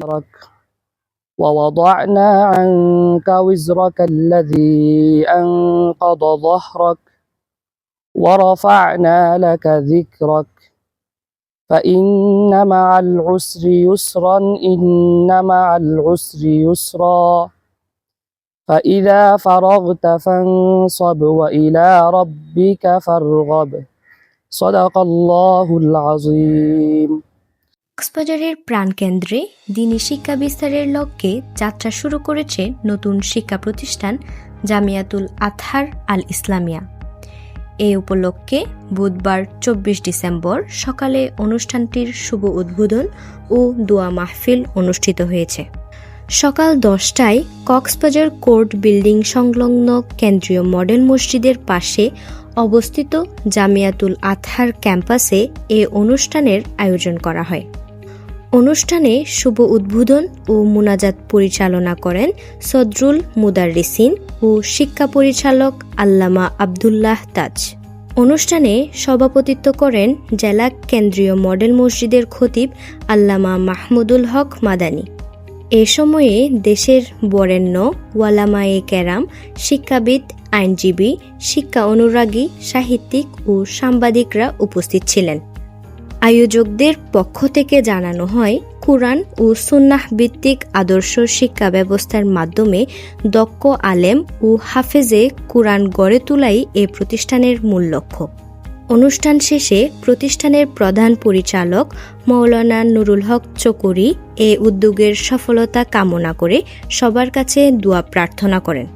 ذكرك ووضعنا عنك وزرك الذي أنقض ظهرك ورفعنا لك ذكرك. فإن مع العسر يسرا إن مع العسر يسرا. فإذا فرغت فانصب وإلى ربك فارغب. صدق الله العظيم. কক্সবাজারের প্রাণকেন্দ্রে দিনী শিক্ষা বিস্তারের লক্ষ্যে যাত্রা শুরু করেছে নতুন শিক্ষা প্রতিষ্ঠান জামিয়াতুল আতহার আল ইসলামিয়া। এ উপলক্ষে বুধবার চব্বিশ ডিসেম্বর সকালে অনুষ্ঠানটির শুভ উদ্বোধন ও দোয়া মাহফিল অনুষ্ঠিত হয়েছে। সকাল দশটায় কক্সবাজার কোর্ট বিল্ডিং সংলগ্ন কেন্দ্রীয় মডেল মসজিদের পাশে অবস্থিত জামিয়াতুল আতহার ক্যাম্পাসে এ অনুষ্ঠানের আয়োজন করা হয়। অনুষ্ঠানে শুভ উদ্বোধন ও মুনাজাত পরিচালনা করেন সদরুল মুদাররিসিন ও শিক্ষা পরিচালক আল্লামা আবদুল্লাহ তাজ। অনুষ্ঠানে সভাপতিত্ব করেন জেলা কেন্দ্রীয় মডেল মসজিদের খতিব আল্লামা মাহমুদুল হক মাদানী। এ সময়ে দেশের বরেণ্য ওয়ালামায়ে কেরাম, শিক্ষাবিদ, আইনজীবী, শিক্ষা অনুরাগী, সাহিত্যিক ও সাংবাদিকরা উপস্থিত ছিলেন। আয়োজকদের পক্ষ থেকে জানানো হয়, কুরআন ও সুন্নাহ ভিত্তিক আদর্শ শিক্ষা ব্যবস্থার মাধ্যমে দক্ষ আলেম ও হাফেজে কুরআন গড়ে তোলাই এ প্রতিষ্ঠানের মূল লক্ষ্য। অনুষ্ঠান শেষে প্রতিষ্ঠানের প্রধান পরিচালক মৌলানা নুরুল হক চকুরি এ উদ্যোগের সফলতা কামনা করে সবার কাছে দোয়া প্রার্থনা করেন।